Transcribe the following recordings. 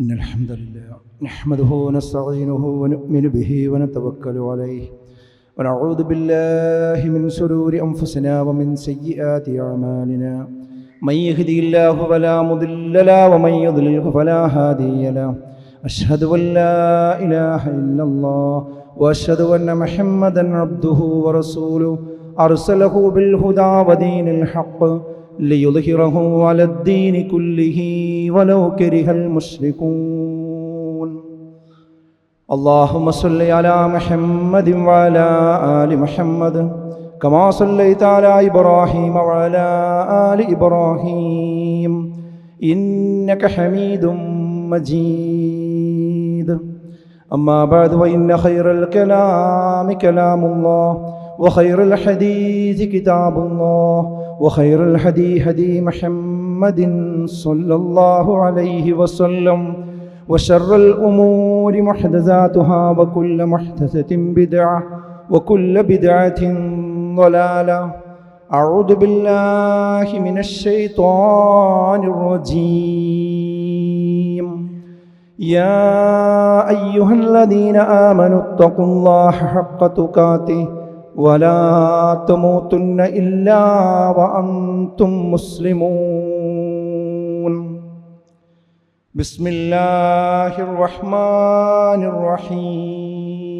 إن الحمد لله نحمده ونستعينه ونؤمن به ونتوكل عليه ونعوذ بالله من شرور أنفسنا ومن سيئات أعمالنا من يهدي الله فلا مضل له ومن يضلله فلا هادي له أشهد أن لا إله إلا الله وأشهد أن محمدا عبده ورسوله أرسله بالهدى ودين الحق ليظهره على الدين كله ولو كره المشركون اللهم صل على محمد وعلى آل محمد كما صليت على إبراهيم وعلى آل إبراهيم إنك حميد مجيد أما بعد وإن خير الكلام كلام الله وخير الحديث كتاب الله وخير الهدي هدي محمد صلى الله عليه وسلم وشر الأمور محدثاتها وكل محدثة بدعة وكل بدعة ضلالة. أعوذ بالله من الشيطان الرجيم. يا أيها الذين آمنوا اتقوا الله حق تقاته ولا تموتن إلا وأنتم مسلمون. بسم الله الرحمن الرحيم.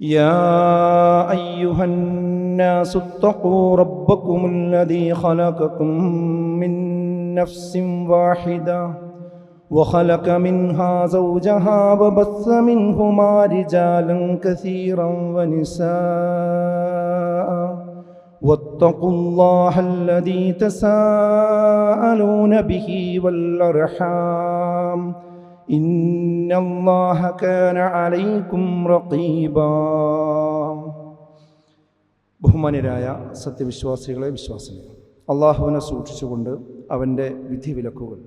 يا أيها الناس اتقوا ربكم الذي خلقكم من نفس واحدة. وخلق منها زوجها وبث منهما رجالا كثيرا ونساء واتقوا الله الذي تساءلون به والأرحام إن الله كان عليكم رقيبا ബഹുമാന്യരായ സത്യവിശ്വാസികളെ വിശ്വാസികളെ അള്ളാഹുവിനെ സൂക്ഷിച്ചുകൊണ്ട് അവൻ്റെ വിധിവിലക്കുകൾ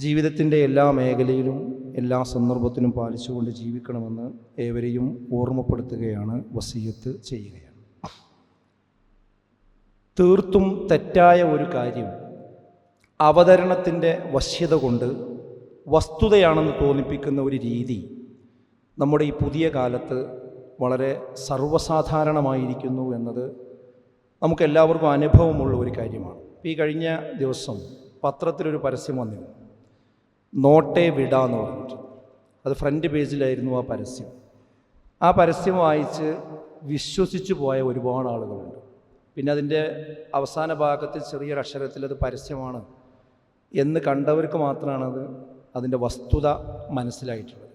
ജീവിതത്തിന്റെ എല്ലാ മേഖലയിലും എല്ലാ സന്ദർഭത്തിലും പാലിച്ചുകൊണ്ട് ജീവിക്കണമെന്ന് ഏവരെയും ഓർമ്മപ്പെടുത്തുകയാണ് വസീയത്ത് ചെയ്യുകയാണ്. തീർത്തും തെറ്റായ ഒരു കാര്യം അവതരണത്തിന്റെ വശ്യത കൊണ്ട് വസ്തുതയാണെന്ന് തോന്നിപ്പിക്കുന്ന ഒരു രീതി നമ്മുടെ ഈ പുതിയ കാലത്ത് വളരെ സർവസാധാരണമായിരിക്കുന്നു എന്നത് നമുക്കെല്ലാവർക്കും അനുഭവമുള്ള ഒരു കാര്യമാണ്. ഈ കഴിഞ്ഞ ദിവസം പത്രത്തിലൊരു പരസ്യം വന്നിരുന്നു. നോട്ടെ വിടാന്ന് പറഞ്ഞിട്ട്. അത് ഫ്രണ്ട് പേജിലായിരുന്നു ആ പരസ്യം. ആ പരസ്യം വായിച്ച് വിശ്വസിച്ചു പോയ ഒരുപാട് ആളുകളുണ്ട്. പിന്നെ അതിന്റെ അവസാന ഭാഗത്തിൽ ചെറിയൊരു അക്ഷരത്തിൽ അത് പരസ്യമാണ് എന്ന് കണ്ടവർക്ക് മാത്രമാണ് അത് അതിന്റെ വസ്തുത മനസ്സിലായിട്ടുള്ളത്.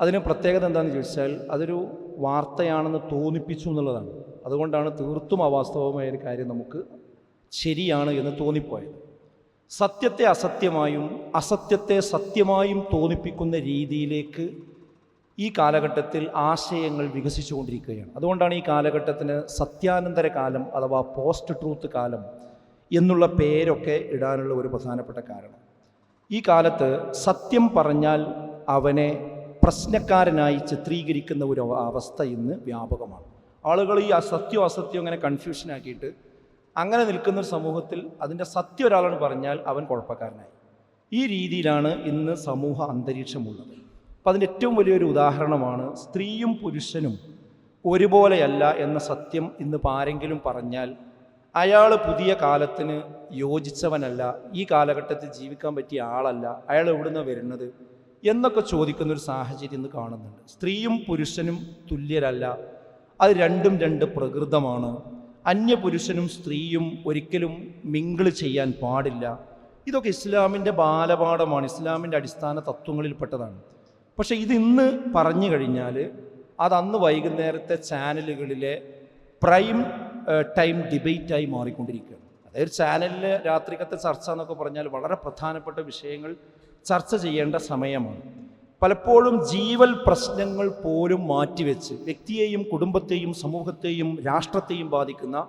അതിന് പ്രത്യേകത എന്താണെന്ന് ചോദിച്ചാൽ അതൊരു വാർത്തയാണെന്ന് തോന്നിപ്പിച്ചു എന്നുള്ളതാണ്. അതുകൊണ്ടാണ് തീർത്തും അവാസ്തവമായ ഒരു കാര്യം നമുക്ക് ശരിയാണ് എന്ന് തോന്നിപ്പോയത്. സത്യത്തെ അസത്യമായും അസത്യത്തെ സത്യമായും തോന്നിപ്പിക്കുന്ന രീതിയിലേക്ക് ഈ കാലഘട്ടത്തിൽ ആശയങ്ങൾ വികസിച്ചുകൊണ്ടിരിക്കുകയാണ്. അതുകൊണ്ടാണ് ഈ കാലഘട്ടത്തിന് സത്യാനന്തര കാലം അഥവാ പോസ്റ്റ് ട്രൂത്ത് കാലം എന്നുള്ള പേരൊക്കെ ഇടാനുള്ള ഒരു പ്രധാനപ്പെട്ട കാരണം. ഈ കാലത്ത് സത്യം പറഞ്ഞാൽ അവനെ പ്രശ്നക്കാരനായി ചിത്രീകരിക്കുന്ന ഒരു അവസ്ഥ ഇന്ന് വ്യാപകമാണ്. ആളുകൾ ഈ അസത്യം അസത്യം അങ്ങനെ കൺഫ്യൂഷനാക്കിയിട്ട് അങ്ങനെ നിൽക്കുന്ന ഒരു സമൂഹത്തിൽ അതിന്റെ സത്യം ഒരാളാണ് പറഞ്ഞാൽ അവൻ കുഴപ്പക്കാരനായി. ഈ രീതിയിലാണ് ഇന്ന് സമൂഹ അന്തരീക്ഷമുള്ളത്. അപ്പം അതിന്റെ ഏറ്റവും വലിയൊരു ഉദാഹരണമാണ് സ്ത്രീയും പുരുഷനും ഒരുപോലെയല്ല എന്ന സത്യം ഇന്ന് ആരെങ്കിലും പറഞ്ഞാൽ അയാൾ പുതിയ കാലത്തിന് യോജിച്ചവനല്ല ഈ കാലഘട്ടത്തിൽ ജീവിക്കാൻ പറ്റിയ ആളല്ല അയാൾ എവിടുന്ന വരുന്നത് എന്നൊക്കെ ചോദിക്കുന്ന ഒരു സാഹചര്യം ഇന്ന് കാണുന്നുണ്ട്. സ്ത്രീയും പുരുഷനും തുല്യരല്ല. അത് രണ്ടും രണ്ട് പ്രകൃതമാണ്. അന്യപുരുഷനും സ്ത്രീയും ഒരിക്കലും മിങ്കിൾ ചെയ്യാൻ പാടില്ല. ഇതൊക്കെ ഇസ്ലാമിന്റെ ബാലപാഠമാണ്. ഇസ്ലാമിന്റെ അടിസ്ഥാന തത്വങ്ങളിൽപ്പെട്ടതാണ്. പക്ഷേ ഇത് ഇന്ന് പറഞ്ഞു കഴിഞ്ഞാൽ അത് അന്ന് വൈകുന്നേരത്തെ ചാനലുകളിലെ പ്രൈം ടൈം ഡിബേറ്റായി മാറിക്കൊണ്ടിരിക്കുകയാണ്. അതായത് ചാനലിൽ രാത്രിക്കത്തെ ചർച്ച എന്നൊക്കെ പറഞ്ഞാൽ വളരെ പ്രധാനപ്പെട്ട വിഷയങ്ങൾ ചർച്ച ചെയ്യേണ്ട സമയമാണ്. പലപ്പോഴും ജീവൽ പ്രശ്നങ്ങൾ പോലും മാറ്റിവെച്ച് വ്യക്തിയെയും കുടുംബത്തെയും സമൂഹത്തെയും രാഷ്ട്രത്തെയും ബാധിക്കുന്ന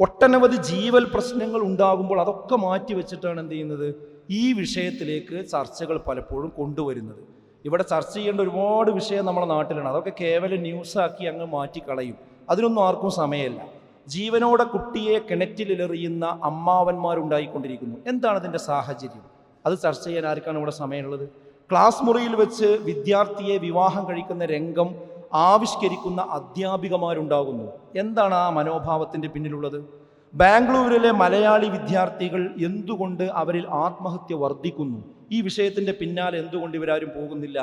ഒട്ടനവധി ജീവൽ പ്രശ്നങ്ങൾ ഉണ്ടാകുമ്പോൾ അതൊക്കെ മാറ്റിവെച്ചിട്ടാണ് എന്ത് ചെയ്യുന്നത് ഈ വിഷയത്തിലേക്ക് ചർച്ചകൾ പലപ്പോഴും കൊണ്ടുവരുന്നത്. ഇവിടെ ചർച്ച ചെയ്യേണ്ട ഒരുപാട് വിഷയം നമ്മുടെ നാട്ടിലാണ്. അതൊക്കെ കേവലം ന്യൂസാക്കി അങ്ങ് മാറ്റിക്കളയും. അതിനൊന്നും ആർക്കും സമയമില്ല. ജീവനോടെ കുട്ടിയെ കിണറ്റിലെറിയുന്ന അമ്മാവന്മാരുണ്ടായിക്കൊണ്ടിരിക്കുന്നു. എന്താണ് അതിന്റെ സാഹചര്യം? അത് ചർച്ച ചെയ്യാൻ ആർക്കാണ് ഇവിടെ സമയമുള്ളത്? ക്ലാസ് മുറിയിൽ വെച്ച് വിദ്യാർത്ഥിയെ വിവാഹം കഴിക്കുന്ന രംഗം ആവിഷ്കരിക്കുന്ന അധ്യാപികമാരുണ്ടാകുന്നു. എന്താണ് ആ മനോഭാവത്തിന്റെ പിന്നിലുള്ളത്? ബാംഗ്ലൂരിലെ മലയാളി വിദ്യാർത്ഥികൾ എന്തുകൊണ്ട് അവരിൽ ആത്മഹത്യ വർദ്ധിക്കുന്നു? ഈ വിഷയത്തിന്റെ പിന്നാലെ എന്തുകൊണ്ട് ഇവരാരും പോകുന്നില്ല?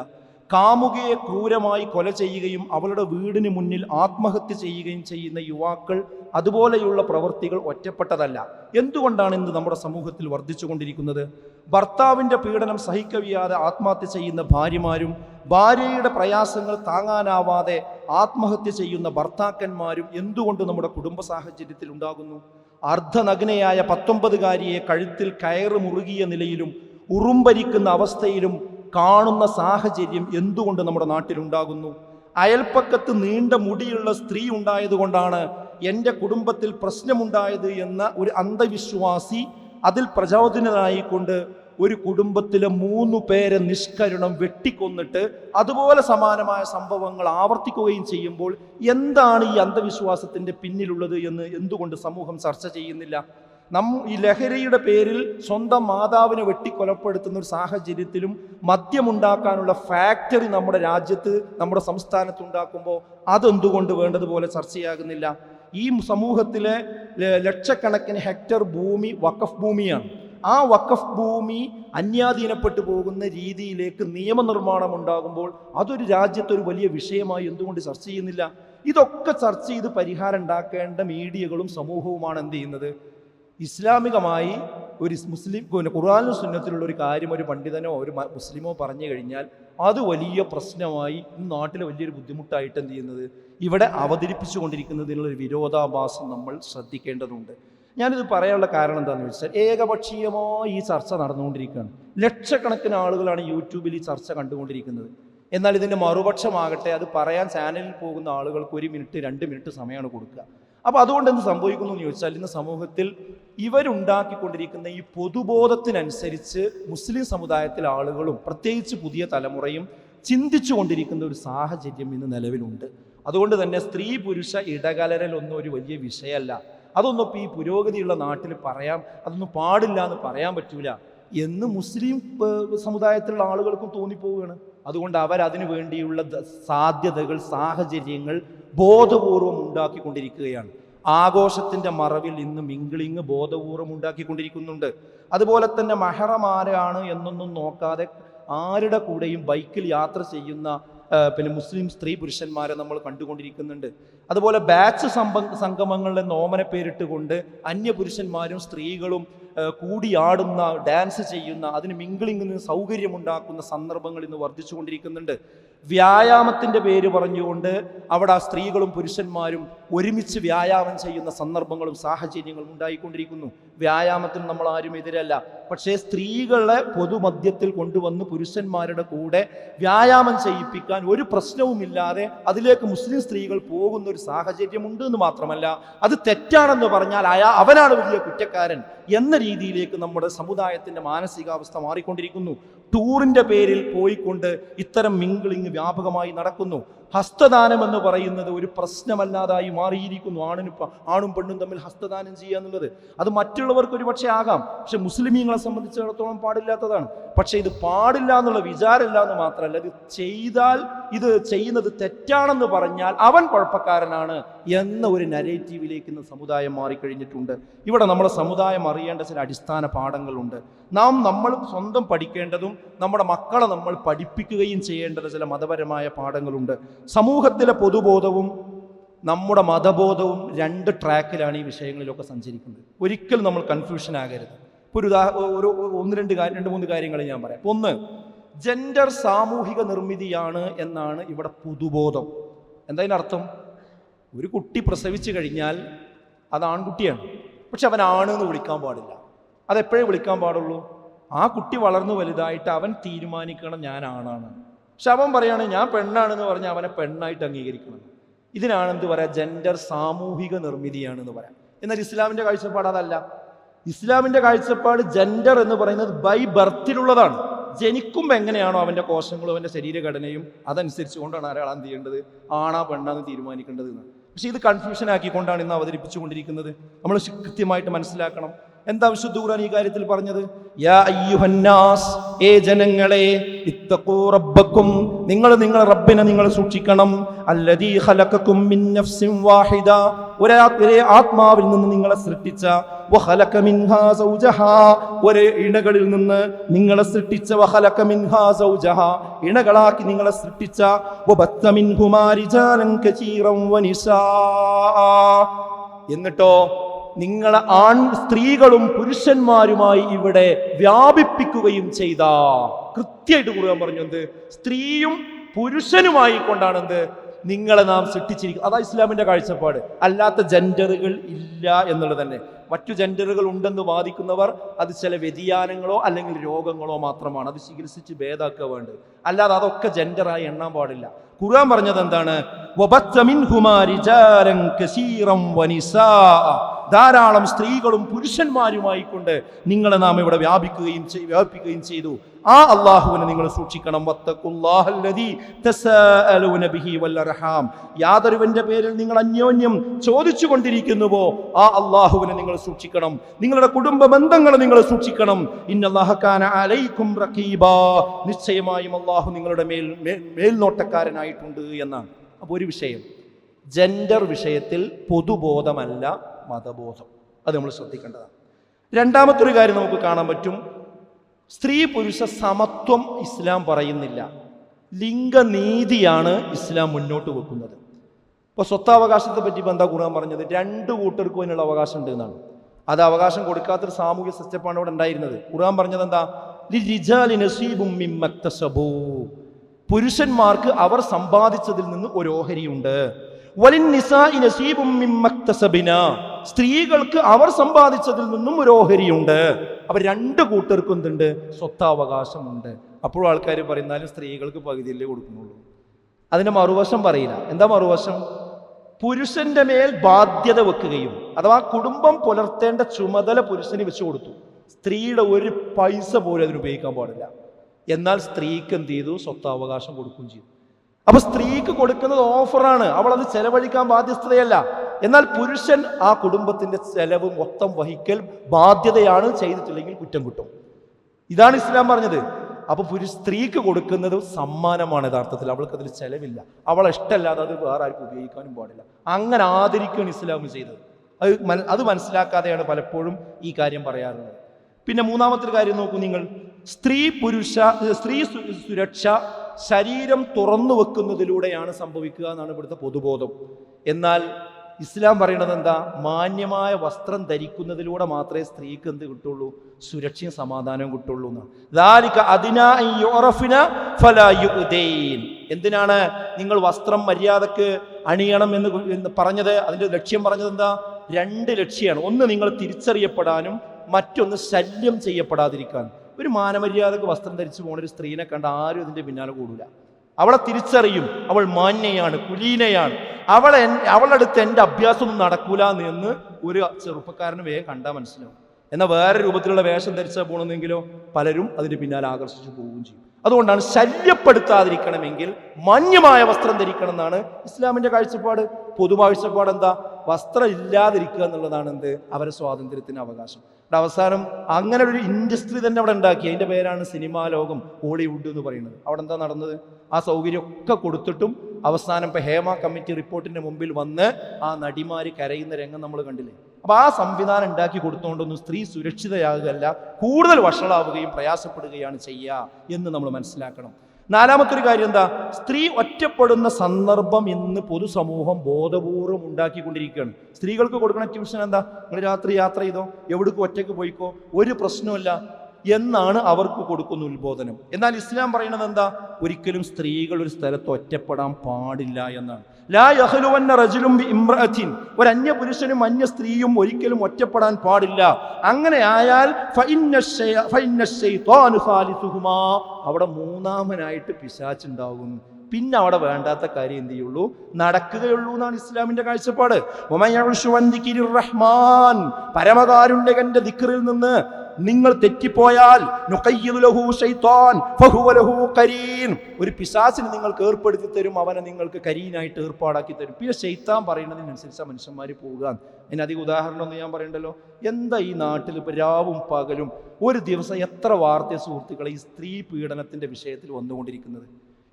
കാമുകയെ ക്രൂരമായി കൊല ചെയ്യുകയും അവളുടെ വീടിന് മുന്നിൽ ആത്മഹത്യ ചെയ്യുകയും ചെയ്യുന്ന യുവാക്കൾ അതുപോലെയുള്ള പ്രവൃത്തികൾ ഒറ്റപ്പെട്ടതല്ല. എന്തുകൊണ്ടാണ് ഇന്ന് നമ്മുടെ സമൂഹത്തിൽ വർദ്ധിച്ചുകൊണ്ടിരിക്കുന്നത്? ഭർത്താവിന്റെ പീഡനം സഹിക്കവിയാതെ ആത്മഹത്യ ചെയ്യുന്ന ഭാര്യമാരും ഭാര്യയുടെ പ്രയാസങ്ങൾ താങ്ങാനാവാതെ ആത്മഹത്യ ചെയ്യുന്ന ഭർത്താക്കന്മാരും എന്തുകൊണ്ട് നമ്മുടെ കുടുംബ സാഹചര്യത്തിൽ ഉണ്ടാകുന്നു? അർദ്ധനഗ്നയായ പത്തൊമ്പതുകാരിയെ കഴുത്തിൽ കയറ് മുറുകിയ നിലയിലും ഉറുമ്പരിക്കുന്ന അവസ്ഥയിലും കാണുന്ന സാഹചര്യം എന്തുകൊണ്ട് നമ്മുടെ നാട്ടിലുണ്ടാകുന്നു? അയൽപ്പക്കത്ത് നീണ്ട മുടിയുള്ള സ്ത്രീ ഉണ്ടായതുകൊണ്ടാണ് എന്റെ കുടുംബത്തിൽ പ്രശ്നമുണ്ടായത് എന്ന ഒരു അന്ധവിശ്വാസി അതിൽ പ്രചോദനനായിക്കൊണ്ട് ഒരു കുടുംബത്തിലെ മൂന്നു പേരെ നിഷ്കരുണം വെട്ടിക്കൊന്നിട്ട് അതുപോലെ സമാനമായ സംഭവങ്ങൾ ആവർത്തിക്കുകയും ചെയ്യുമ്പോൾ എന്താണ് ഈ അന്ധവിശ്വാസത്തിന്റെ പിന്നിലുള്ളത് എന്ന് എന്തുകൊണ്ട് സമൂഹം ചർച്ച ചെയ്യുന്നില്ല? നം ഈ ലഹരിയുടെ പേരിൽ സ്വന്തം മാതാവിനെ വെട്ടിക്കൊലപ്പെടുത്തുന്ന ഒരു സാഹചര്യത്തിലും മദ്യമുണ്ടാക്കാനുള്ള ഫാക്ടറി നമ്മുടെ രാജ്യത്ത് നമ്മുടെ സംസ്ഥാനത്ത് ഉണ്ടാക്കുമ്പോൾ അതെന്തുകൊണ്ട് വേണ്ടതുപോലെ ചർച്ചയാകുന്നില്ല? ഈ സമൂഹത്തിലെ ലക്ഷക്കണക്കിന് ഹെക്ടർ ഭൂമി വഖഫ് ഭൂമിയാണ്. ആ വഖഫ് ഭൂമി അന്യാധീനപ്പെട്ടു പോകുന്ന രീതിയിലേക്ക് നിയമനിർമ്മാണം ഉണ്ടാകുമ്പോൾ അതൊരു രാജ്യത്തൊരു വലിയ വിഷയമായി എന്തുകൊണ്ട് ചർച്ച ചെയ്യുന്നില്ല? ഇതൊക്കെ ചർച്ച ചെയ്ത് പരിഹാരം ഉണ്ടാക്കേണ്ട മീഡിയകളും സമൂഹവുമാണ് എന്ത് ചെയ്യുന്നത്? ഇസ്ലാമികമായി ഒരു മുസ്ലിം ഖുർആാനും സുന്നത്തിലുള്ള ഒരു കാര്യം ഒരു പണ്ഡിതനോ ഒരു മുസ്ലിമോ പറഞ്ഞു കഴിഞ്ഞാൽ അത് വലിയ പ്രശ്നമായി ഈ നാട്ടിലെ വലിയൊരു ബുദ്ധിമുട്ടായിട്ട് എന്ത് ചെയ്യുന്നത്? ഇവിടെ അവതരിപ്പിച്ചു കൊണ്ടിരിക്കുന്നതിനുള്ള ഒരു വിരോധാഭാസം നമ്മൾ ശ്രദ്ധിക്കേണ്ടതുണ്ട്. ഞാനിത് പറയാനുള്ള കാരണം എന്താണെന്ന് വെച്ചാൽ ഏകപക്ഷീയമായി ഈ ചർച്ച നടന്നുകൊണ്ടിരിക്കുകയാണ്. ലക്ഷക്കണക്കിന് ആളുകളാണ് യൂട്യൂബിൽ ഈ ചർച്ച കണ്ടുകൊണ്ടിരിക്കുന്നത്. എന്നാൽ ഇതിന്റെ മറുപക്ഷമാകട്ടെ അത് പറയാൻ ചാനലിൽ പോകുന്ന ആളുകൾക്ക് ഒരു മിനിറ്റ് രണ്ട് മിനിറ്റ് സമയമാണ് കൊടുക്കുക. അപ്പോൾ അതുകൊണ്ട് എന്ത് സംഭവിക്കുന്നു എന്ന് ചോദിച്ചാൽ ഇന്ന് സമൂഹത്തിൽ ഇവരുണ്ടാക്കിക്കൊണ്ടിരിക്കുന്ന ഈ പൊതുബോധത്തിനനുസരിച്ച് മുസ്ലിം സമുദായത്തിലെ ആളുകളും പ്രത്യേകിച്ച് പുതിയ തലമുറയും ചിന്തിച്ചു കൊണ്ടിരിക്കുന്ന ഒരു സാഹചര്യം ഇന്ന് നിലവിലുണ്ട്. അതുകൊണ്ട് തന്നെ സ്ത്രീ പുരുഷ ഇടകലരലൊന്നും ഒരു വലിയ വിഷയമല്ല. അതൊന്നും ഈ പുരോഗതിയുള്ള നാട്ടിൽ പറയാം അതൊന്നും പാടില്ല എന്ന് പറയാൻ പറ്റൂല. എന്ന് മുസ്ലിം സമുദായത്തിലുള്ള ആളുകൾക്കും തോന്നിപ്പോവുകയാണ്. അതുകൊണ്ട് അവരതിനു വേണ്ടിയുള്ള സാധ്യതകൾ സാഹചര്യങ്ങൾ ബോധപൂർവം ഉണ്ടാക്കിക്കൊണ്ടിരിക്കുകയാണ്. ആഘോഷത്തിന്റെ മറവിൽ ഇന്ന് മിങ്കിളിങ് ബോധപൂർവം ഉണ്ടാക്കിക്കൊണ്ടിരിക്കുന്നുണ്ട്. അതുപോലെ തന്നെ മഹറമാരാണ് എന്നൊന്നും നോക്കാതെ ആരുടെ കൂടെയും ബൈക്കിൽ യാത്ര ചെയ്യുന്ന പിന്നെ മുസ്ലിം സ്ത്രീ പുരുഷന്മാരെ നമ്മൾ കണ്ടുകൊണ്ടിരിക്കുന്നുണ്ട്. അതുപോലെ ബാച്ച് സംഭ സംഗമങ്ങളുടെ നോമന പേരിട്ടുകൊണ്ട് അന്യപുരുഷന്മാരും സ്ത്രീകളും കൂടിയാടുന്ന ഡാൻസ് ചെയ്യുന്ന അതിന് മിങ്കിളിങ്ങിന് സൗകര്യമുണ്ടാക്കുന്ന സന്ദർഭങ്ങൾ ഇന്ന് വർദ്ധിച്ചുകൊണ്ടിരിക്കുന്നുണ്ട്. വ്യായാമത്തിന്റെ പേര് പറഞ്ഞുകൊണ്ട് അവിടെ ആ സ്ത്രീകളും പുരുഷന്മാരും ഒരുമിച്ച് വ്യായാമം ചെയ്യുന്ന സന്ദർഭങ്ങളും സാഹചര്യങ്ങളും ഉണ്ടായിക്കൊണ്ടിരിക്കുന്നു. വ്യായാമത്തിന് നമ്മൾ ആരും എതിരല്ല. പക്ഷേ സ്ത്രീകളെ പൊതുമധ്യത്തിൽ കൊണ്ടുവന്ന് പുരുഷന്മാരുടെ കൂടെ വ്യായാമം ചെയ്യിപ്പിക്കാൻ ഒരു പ്രശ്നവുമില്ലാതെ അതിലേക്ക് മുസ്ലിം സ്ത്രീകൾ പോകുന്ന ഒരു സാഹചര്യമുണ്ട് എന്ന് മാത്രമല്ല അത് തെറ്റാണെന്ന് പറഞ്ഞാൽ അയാ അവനാണ് വലിയ കുറ്റക്കാരൻ എന്ന രീതിയിലേക്ക് നമ്മുടെ സമുദായത്തിന്റെ മാനസികാവസ്ഥ മാറിക്കൊണ്ടിരിക്കുന്നു. ടൂറിന്റെ പേരിൽ പോയിക്കൊണ്ട് ഇത്തരം മിങ്കിളിങ് വ്യാപകമായി നടക്കുന്നു. ഹസ്തദാനം എന്ന് പറയുന്നത് ഒരു പ്രശ്നമല്ലാതായി മാറിയിരിക്കുന്നു. ആണിന് ആണും പെണ്ണും തമ്മിൽ ഹസ്തദാനം ചെയ്യുക എന്നുള്ളത്. അത് മറ്റുള്ളവർക്ക് ഒരു പക്ഷേ ആകാം. പക്ഷെ മുസ്ലിമീങ്ങളെ സംബന്ധിച്ചിടത്തോളം പാടില്ലാത്തതാണ്. പക്ഷേ ഇത് പാടില്ല എന്നുള്ള വിചാരമില്ല എന്ന് മാത്രമല്ല ഇത് ചെയ്താൽ ഇത് ചെയ്യുന്നത് തെറ്റാണെന്ന് പറഞ്ഞാൽ അവൻ കുഴപ്പക്കാരനാണ് എന്ന ഒരു നരേറ്റീവിലേക്ക് ഇന്ന് സമുദായം മാറിക്കഴിഞ്ഞിട്ടുണ്ട്. ഇവിടെ നമ്മുടെ സമുദായം അറിയേണ്ട ചില അടിസ്ഥാന പാഠങ്ങളുണ്ട്. നാം നമ്മൾ സ്വന്തം പഠിക്കേണ്ടതും നമ്മുടെ മക്കളെ നമ്മൾ പഠിപ്പിക്കുകയും ചെയ്യേണ്ടത് ചില മതപരമായ പാഠങ്ങളുണ്ട്. സമൂഹത്തിലെ പൊതുബോധവും നമ്മുടെ മതബോധവും രണ്ട് ട്രാക്കിലാണ് ഈ വിഷയങ്ങളിലൊക്കെ സഞ്ചരിക്കുന്നത്. ഒരിക്കലും നമ്മൾ കൺഫ്യൂഷൻ ആകരുത്. ഇപ്പോൾ ഒരു ഉദാ ഒരു ഒന്ന് രണ്ട് രണ്ട് മൂന്ന് കാര്യങ്ങൾ ഞാൻ പറയാം. ഒന്ന് ജെൻഡർ സാമൂഹിക നിർമ്മിതിയാണ് എന്നാണ് ഇവിടെ പുതുബോധം. എന്തതിനർത്ഥം ഒരു കുട്ടി പ്രസവിച്ചു കഴിഞ്ഞാൽ അത് ആൺകുട്ടിയാണ്. പക്ഷെ അവൻ ആണ് എന്ന് വിളിക്കാൻ പാടില്ല. അതെപ്പോഴേ വിളിക്കാൻ പാടുള്ളൂ? ആ കുട്ടി വളർന്നു വലുതായിട്ട് അവൻ തീരുമാനിക്കണം ഞാൻ ആണാണ്. പക്ഷെ അവൻ പറയുകയാണ് ഞാൻ പെണ്ണാണെന്ന് പറഞ്ഞാൽ അവനെ പെണ്ണായിട്ട് അംഗീകരിക്കണം. ഇതിനാണ് എന്ത് പറയാ? ജെൻഡർ സാമൂഹിക നിർമ്മിതിയാണെന്ന് പറയാം. എന്നാൽ ഇസ്ലാമിന്റെ കാഴ്ചപ്പാട് അതല്ല. ഇസ്ലാമിന്റെ കാഴ്ചപ്പാട് ജെൻഡർ എന്ന് പറയുന്നത് ബൈ ബർത്തിലുള്ളതാണ് ജനിക്കുമ്പോൾ എങ്ങനെയാണോ അവന്റെ കോശങ്ങളും അവന്റെ ശരീരഘടനയും അതനുസരിച്ച് കൊണ്ടാണ് ഒരാൾ ചെയ്യേണ്ടത്? ആണാ പെണ്ണാന്ന് തീരുമാനിക്കേണ്ടത് പക്ഷേ ഇത് കൺഫ്യൂഷൻ ആക്കിക്കൊണ്ടാണ് ഇന്ന് അവതരിപ്പിച്ചുകൊണ്ടിരിക്കുന്നത്. നമ്മൾ കൃത്യമായിട്ട് മനസ്സിലാക്കണം. എന്താ വിശുദ്ധ ഖുർആൻ ഈ കാര്യത്തിൽ പറഞ്ഞത്? യാ അയ്യുഹന്നാസ് ഏ ജനങ്ങളെ ഇത്തഖൂ റബ്ബക്കും നിങ്ങൾ നിങ്ങളെ റബ്ബിനെ നിങ്ങൾ സൂക്ഷിക്കണം. അല്ലദീ ഖലഖക്കും മിൻ നഫ്സിൻ വാഹിദ ഒരേ ആത്മാവിൽ നിന്ന് നിങ്ങളെ സൃഷ്ടിച്ച. വഖലഖ മിൻഹാ സൗജഹാ ഒരേ ഇണകളിൽ നിന്ന് നിങ്ങളെ സൃഷ്ടിച്ച. വഖലഖ മിൻഹാ സൗജഹാ ഇണകളാക്കി നിങ്ങളെ സൃഷ്ടിച്ച. വബത്ത മിൻഹുമാ റിജാലൻ കസീറൻ വനിസാ എന്നിട്ടോ നിങ്ങളെ ആൺ സ്ത്രീകളും പുരുഷന്മാരുമായി ഇവിടെ വ്യാപിപ്പിക്കുകയും ചെയ്ത. കൃത്യമായിട്ട് കുറുകാൻ പറഞ്ഞു എന്ത്? സ്ത്രീയും പുരുഷനുമായി കൊണ്ടാണ് എന്ത്? നിങ്ങളെ നാം സൃഷ്ടിച്ചിരിക്കും അതാ ഇസ്ലാമിന്റെ കാഴ്ചപ്പാട്. അല്ലാത്ത ജെൻഡറുകൾ ഇല്ല എന്നുള്ളത് തന്നെ. മറ്റു ജെൻഡറുകൾ ഉണ്ടെന്ന് വാദിക്കുന്നവർ അത് ചില വ്യതിയാനങ്ങളോ അല്ലെങ്കിൽ രോഗങ്ങളോ മാത്രമാണ്. അത് ചികിത്സിച്ച് ഭേദാക്കുക വേണ്ടത്. അല്ലാതെ അതൊക്കെ ജെൻഡറായി എണ്ണാൻ പാടില്ല. ഖുർആൻ പറഞ്ഞത് എന്താണ്? ധാരാളം സ്ത്രീകളും പുരുഷന്മാരുമായി കൊണ്ട് നിങ്ങളെ നാം ഇവിടെ വ്യാപിക്കുകയും വ്യാപിക്കുകയും ചെയ്തു. ആ അള്ളാഹുവിനെ നിങ്ങൾ സൂക്ഷിക്കണം. യാതൊരുവന്റെ പേരിൽ നിങ്ങൾ അന്യോന്യം ചോദിച്ചു കൊണ്ടിരിക്കുന്നുവോ ആ അള്ളാഹുവിനെ നിങ്ങൾ സൂക്ഷിക്കണം. നിങ്ങളുടെ കുടുംബ ബന്ധങ്ങൾ നിങ്ങൾ സൂക്ഷിക്കണം. ഇന്നല്ലാഹ കാന അലൈക്കും റഖീബാ. നിശ്ചയമായും അള്ളാഹു നിങ്ങളുടെ മേൽ മേൽനോട്ടക്കാരനായിട്ടുണ്ട് എന്നാണ്. അപ്പോൾ ഒരു വിഷയം. ജെൻഡർ വിഷയത്തിൽ പൊതുബോധമല്ല മതബോധം. അത് നമ്മൾ ശ്രദ്ധിക്കേണ്ടതാണ്. രണ്ടാമത്തെ ഒരു കാര്യം നമുക്ക് കാണാൻ പറ്റും. സ്ത്രീ പുരുഷ സമത്വം ഇസ്ലാം പറയുന്നില്ല. ലിംഗനീതിയാണ് ഇസ്ലാം മുന്നോട്ട് വെക്കുന്നത്. ഇപ്പോൾ സ്വത്താവകാശത്തെ പറ്റി ബന്ധ എന്താ ഖുർആൻ പറഞ്ഞത്? രണ്ട് കൂട്ടർക്കും അതിനുള്ള അവകാശം ഉണ്ട് എന്നാണ്. അത് അവകാശം കൊടുക്കാത്തൊരു സാമൂഹ്യ സിസ്റ്റപ്പാണ് ഇവിടെ ഉണ്ടായിരുന്നത്. ഖുർആൻ പറഞ്ഞത് എന്താ. പുരുഷന്മാർക്ക് അവർ സമ്പാദിച്ചതിൽ നിന്ന് ഒരു ഓഹരിയുണ്ട്. സ്ത്രീകൾക്ക് അവർ സമ്പാദിച്ചതിൽ നിന്നും ഒരു ഓഹരിയുണ്ട്. അവർ രണ്ട് കൂട്ടർക്കും എന്തുണ്ട്? സ്വത്താവകാശമുണ്ട്. അപ്പോഴും ആൾക്കാർ പറയുന്നാലും സ്ത്രീകൾക്ക് പകുതിയല്ലേ കൊടുക്കുന്നുള്ളൂ. അതിന്റെ മറുവശം പറയില്ല. എന്താ മറുവശം? പുരുഷന്റെ മേൽ ബാധ്യത വെക്കുകയും അഥവാ കുടുംബം പുലർത്തേണ്ട ചുമതല പുരുഷന് വെച്ചു കൊടുത്തു. സ്ത്രീയുടെ ഒരു പൈസ പോലും അതിന് ഉപയോഗിക്കാൻ പാടില്ല. എന്നാൽ സ്ത്രീക്ക് എന്ത് ചെയ്തു? സ്വത്താവകാശം കൊടുക്കുകയും ചെയ്തു. അപ്പൊ സ്ത്രീക്ക് കൊടുക്കുന്നത് ഓഫറാണ്. അവൾ അത് ചെലവഴിക്കാൻ ബാധ്യസ്ഥതയല്ല. എന്നാൽ പുരുഷൻ ആ കുടുംബത്തിന്റെ ചെലവ് മൊത്തം വഹിക്കൽ ബാധ്യതയാണ് ചെയ്തിട്ടില്ലെങ്കിൽ കുറ്റം കിട്ടും. ഇതാണ് ഇസ്ലാം പറഞ്ഞത്. അപ്പൊ പുരുഷ സ്ത്രീക്ക് കൊടുക്കുന്നത് സമ്മാനമാണ് യഥാർത്ഥത്തിൽ. അവൾക്ക് അതിൽ ചെലവില്ല. അവളെ ഇഷ്ടമല്ലാതെ അത് വേറെ ആർക്കും ഉപയോഗിക്കാനും പാടില്ല. അങ്ങനെ ആദരിക്കുകയാണ് ഇസ്ലാം ചെയ്തത്. അത് അത് മനസ്സിലാക്കാതെയാണ് പലപ്പോഴും ഈ കാര്യം പറയാറുള്ളത്. പിന്നെ മൂന്നാമത്തെ കാര്യം നോക്കൂ നിങ്ങൾ. സ്ത്രീ പുരുഷ സ്ത്രീ സുരക്ഷ ശരീരം തുറന്നു വെക്കുന്നതിലൂടെയാണ് സംഭവിക്കുക എന്നാണ് ഇവിടുത്തെ പൊതുബോധം. എന്നാൽ ഇസ്ലാം പറയണത് എന്താ? മാന്യമായ വസ്ത്രം ധരിക്കുന്നതിലൂടെ മാത്രമേ സ്ത്രീക്ക് എന്ത് കിട്ടുള്ളൂ? സുരക്ഷയും സമാധാനവും കിട്ടുള്ളൂ എന്നാണ്. എന്തിനാണ് നിങ്ങൾ വസ്ത്രം മര്യാദയ്ക്ക് അണിയണം എന്ന് പറഞ്ഞത്? അതിന്റെ ലക്ഷ്യം പറഞ്ഞത് എന്താ? രണ്ട് ലക്ഷ്യമാണ്. ഒന്ന് നിങ്ങൾ തിരിച്ചറിയപ്പെടാനും മറ്റൊന്ന് ശല്യം ചെയ്യപ്പെടാതിരിക്കാനും. ഒരു മാനമര്യാദക്ക് വസ്ത്രം ധരിച്ചു പോകുന്ന ഒരു സ്ത്രീനെ കണ്ട ആരും ഇതിന്റെ പിന്നാലെ കൂടില്ല അവളെ തിരിച്ചറിയും. അവൾ മാന്യയാണ് കുലീനയാണ്. അവളെ അവളുടെ അടുത്ത് എന്റെ അഭ്യാസമൊന്നും നടക്കൂല എന്ന് ഒരു ചെറുപ്പക്കാരന് വേഗം കണ്ടാൽ മനസ്സിലാവും. എന്നാൽ വേറെ രൂപത്തിലുള്ള വേഷം ധരിച്ചാൽ പോകണമെന്നെങ്കിലോ പലരും അതിന്റെ പിന്നാലെ ആകർഷിച്ചു പോവുകയും ചെയ്യും. അതുകൊണ്ടാണ് ശല്യപ്പെടുത്താതിരിക്കണമെങ്കിൽ മാന്യമായ വസ്ത്രം ധരിക്കണം എന്നാണ് ഇസ്ലാമിന്റെ കാഴ്ചപ്പാട്. പൊതു കാഴ്ചപ്പാട് എന്താ? വസ്ത്രം ഇല്ലാതിരിക്കുക എന്നുള്ളതാണ് എന്ത്? അവരെ സ്വാതന്ത്ര്യത്തിന് അവകാശം. അവസാനം അങ്ങനെ ഒരു ഇൻഡസ്ട്രി തന്നെ അവിടെ ഉണ്ടാക്കി. അതിന്റെ പേരാണ് സിനിമാ ലോകം ഹോളിവുഡ് എന്ന് പറയുന്നത്. അവിടെ എന്താ നടന്നത്? ആ സൗകര്യമൊക്കെ കൊടുത്തിട്ടും അവസാനം ഇപ്പം ഹേമ കമ്മിറ്റി റിപ്പോർട്ടിന്റെ മുമ്പിൽ വന്ന് ആ നടിമാർ കരയുന്ന രംഗം നമ്മൾ കണ്ടില്ലേ? അപ്പോൾ ആ സംവിധാനം ഉണ്ടാക്കി കൊടുത്തുകൊണ്ടൊന്നും സ്ത്രീ സുരക്ഷിതയാകുകയല്ല കൂടുതൽ വഷളാവുകയും പ്രയാസപ്പെടുകയാണ് ചെയ്യുക എന്ന് നമ്മൾ മനസ്സിലാക്കണം. നാലാമത്തെ ഒരു കാര്യം എന്താ? സ്ത്രീ ഒറ്റപ്പെടുന്ന സന്ദർഭം ഇന്ന് പൊതുസമൂഹം ബോധപൂർവം ഉണ്ടാക്കിക്കൊണ്ടിരിക്കുകയാണ്. സ്ത്രീകൾക്ക് കൊടുക്കുന്ന ട്യൂഷൻ എന്താ? നിങ്ങൾ രാത്രി യാത്ര ചെയ്തോ? എവിടേക്ക് ഒറ്റയ്ക്ക് പോയിക്കോ? ഒരു പ്രശ്നമില്ല എന്നാണ് അവർക്ക് കൊടുക്കുന്ന ഉത്ബോധനം. എന്നാൽ ഇസ്ലാം പറയുന്നത് എന്താ? ഒരിക്കലും സ്ത്രീകൾ ഒരു സ്ഥലത്ത് ഒറ്റപ്പെടാൻ പാടില്ല എന്നാണ്. ലാ ബി ഒരു അന്യ പുരുഷനും അന്യ സ്ത്രീയും ഒരിക്കലും ഒറ്റപ്പെടാൻ പാടില്ല. അങ്ങനെ ആയാൽ. അവിടെ മൂന്നാമനായിട്ട് പിശാച്ചുണ്ടാകും. പിന്നെ അവിടെ വേണ്ടാത്ത കാര്യം എന്ത് ചെയ്യുള്ളൂ? നടക്കുകയുള്ളൂ എന്നാണ് ഇസ്ലാമിന്റെ കാഴ്ചപ്പാട്. റഹ്മാൻ. പരമകാരുണ്യകന്റെ ദിക്കറിൽ നിന്ന് നിങ്ങൾ തെറ്റിപ്പോയാൽ ഒരു പിശാസിന് നിങ്ങൾക്ക് ഏർപ്പെടുത്തി തരും അവനെ നിങ്ങൾക്ക് കരീനായിട്ട് ഏർപ്പാടാക്കി തരും. പിന്നെ ശൈത്താൻ പറയുന്നതിനനുസരിച്ച് മനുഷ്യന്മാർ പോവുക. അതിനധികം ഉദാഹരണം ഞാൻ പറയണ്ടല്ലോ? എന്താ ഈ നാട്ടിൽ ഇപ്പൊ രാവും പകലും ഒരു ദിവസം എത്ര വാർത്തയ സുഹൃത്തുക്കളെ ഈ സ്ത്രീ പീഡനത്തിന്റെ വിഷയത്തിൽ വന്നുകൊണ്ടിരിക്കുന്നത്?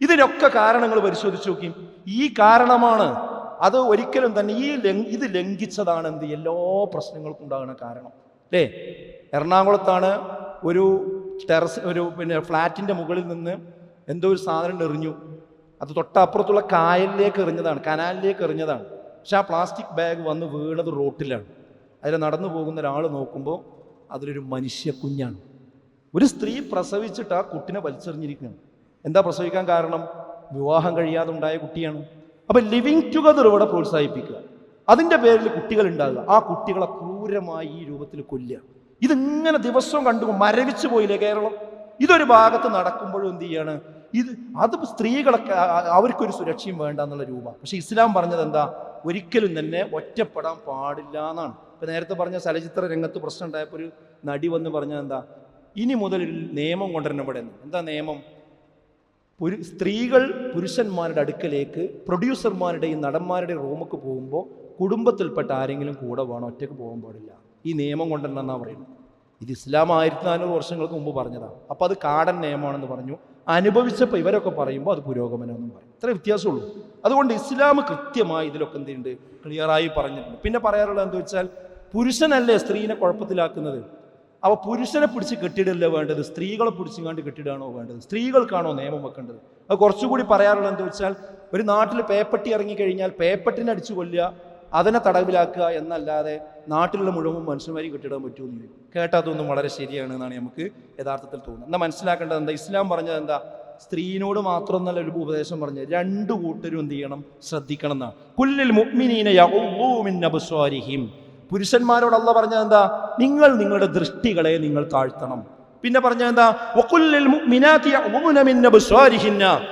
ഇതിനൊക്കെ കാരണങ്ങൾ പരിശോധിച്ച് നോക്കി. ഈ കാരണമാണ് അത് ഒരിക്കലും തന്നെ ഈ ഇത് ലംഘിച്ചതാണ് എന്ത്? എല്ലാ പ്രശ്നങ്ങൾക്കും ഉണ്ടാകുന്ന കാരണം. അല്ലേ എറണാകുളത്താണ് ഒരു ടെറസ് ഒരു പിന്നെ ഫ്ലാറ്റിന്റെ മുകളിൽ നിന്ന് എന്തോ ഒരു സാധനം എറിഞ്ഞു. അത് തൊട്ടപ്പുറത്തുള്ള കായലിലേക്ക് എറിഞ്ഞതാണ് കനാലിലേക്ക് എറിഞ്ഞതാണ്. പക്ഷെ ആ പ്ലാസ്റ്റിക് ബാഗ് വന്ന് വീണത് റോട്ടിലാണ്. അതിൽ നടന്നു പോകുന്ന ഒരാൾ നോക്കുമ്പോൾ അതിലൊരു മനുഷ്യ കുഞ്ഞാണ്. ഒരു സ്ത്രീ പ്രസവിച്ചിട്ട് ആ കുട്ടിനെ വലിച്ചെറിഞ്ഞിരിക്കുകയാണ്. എന്താ പ്രസവിക്കാൻ കാരണം? വിവാഹം കഴിയാതെ ഉണ്ടായ കുട്ടിയാണ്. അപ്പം ലിവിങ് ടുഗദർ ഇവിടെ പ്രോത്സാഹിപ്പിക്കുക. അതിന്റെ പേരിൽ കുട്ടികൾ ഉണ്ടാകുക. ആ കുട്ടികളെ ക്രൂരമായി ഈ രൂപത്തിൽ കൊല്ലുക. ഇതിങ്ങനെ ദിവസവും കണ്ടു മരവിച്ചു പോയില്ലേ കേരളം? ഇതൊരു ഭാഗത്ത് നടക്കുമ്പോഴും എന്ത് ചെയ്യാണ്? ഇത് അത് സ്ത്രീകളൊക്കെ അവർക്കൊരു സുരക്ഷയും വേണ്ട എന്നുള്ള രൂപ പക്ഷെ ഇസ്ലാം പറഞ്ഞത് എന്താ? ഒരിക്കലും തന്നെ ഒറ്റപ്പെടാൻ പാടില്ല എന്നാണ്. ഇപ്പൊ നേരത്തെ പറഞ്ഞ ചലച്ചിത്ര രംഗത്ത് പ്രശ്നം ഉണ്ടായപ്പോൾ ഒരു നടി വന്ന് പറഞ്ഞത് എന്താ? ഇനി മുതൽ ഒരു നിയമം കൊണ്ടുവരണം ഇവിടെ. എന്താ നിയമം? ഒരു സ്ത്രീകൾ പുരുഷന്മാരുടെ അടുക്കലേക്ക് പ്രൊഡ്യൂസർമാരുടെയും നടന്മാരുടെയും റൂമൊക്കെ പോകുമ്പോൾ കുടുംബത്തിൽപ്പെട്ട ആരെങ്കിലും കൂടെ വേണം ഒറ്റയ്ക്ക് പോകാൻ പാടില്ല. ഈ നിയമം കൊണ്ടുവരണമെന്നാണ് പറയുന്നത്. ഇത് ഇസ്ലാം ആയിരത്തി നാനൂറ് വർഷങ്ങൾക്ക് മുമ്പ് പറഞ്ഞതാണ് അപ്പോൾ അത് കാടൻ നിയമമാണെന്ന് പറഞ്ഞു. അനുഭവിച്ചപ്പോൾ ഇവരൊക്കെ പറയുമ്പോൾ അത് പുരോഗമനമെന്നും പറയും. ഇത്ര വ്യത്യാസമുള്ളൂ. അതുകൊണ്ട് ഇസ്ലാം കൃത്യമായി ഇതിലൊക്കെ എന്തുണ്ട്? ക്ലിയറായി പറഞ്ഞിട്ടുണ്ട്. പിന്നെ പറയാറുള്ളത് എന്താ വെച്ചാൽ പുരുഷനല്ലേ സ്ത്രീനെ കുഴപ്പത്തിലാക്കുന്നത്? അവ പുരുഷനെ പിടിച്ച് കെട്ടിടല്ലേ വേണ്ടത്? സ്ത്രീകളെ പിടിച്ചും കണ്ട് കെട്ടിടാണോ വേണ്ടത്? സ്ത്രീകൾക്കാണോ നിയമം വെക്കേണ്ടത്? അത് കുറച്ചുകൂടി പറയാറുള്ളത് എന്താ വെച്ചാൽ ഒരു നാട്ടിൽ പേപ്പട്ടി ഇറങ്ങിക്കഴിഞ്ഞാൽ പേപ്പട്ടിനെ അടിച്ചു കൊല്ലുക അതിനെ തടവിലാക്കുക എന്നല്ലാതെ നാട്ടിലുള്ള മുഴുവൻ മനുഷ്യന്മാരി കെട്ടിടാൻ പറ്റുമെന്ന് ചോദിക്കും വളരെ ശരിയാണ് എന്നാണ് നമുക്ക് യഥാർത്ഥത്തിൽ തോന്നുന്നത്. എന്നാൽ മനസ്സിലാക്കേണ്ടത് എന്താ? ഇസ്ലാം പറഞ്ഞത് എന്താ? സ്ത്രീനോട് മാത്രം നല്ല ഒരു ഉപദേശം പറഞ്ഞത് രണ്ടു കൂട്ടരും എന്ത് ചെയ്യണം? ശ്രദ്ധിക്കണം എന്നാണ്. കുല്ലിൽ പുരുഷന്മാരോട് പറഞ്ഞത് എന്താ? നിങ്ങൾ നിങ്ങളുടെ ദൃഷ്ടികളെ നിങ്ങൾ താഴ്ത്തണം. പിന്നെ പറഞ്ഞതെന്താ?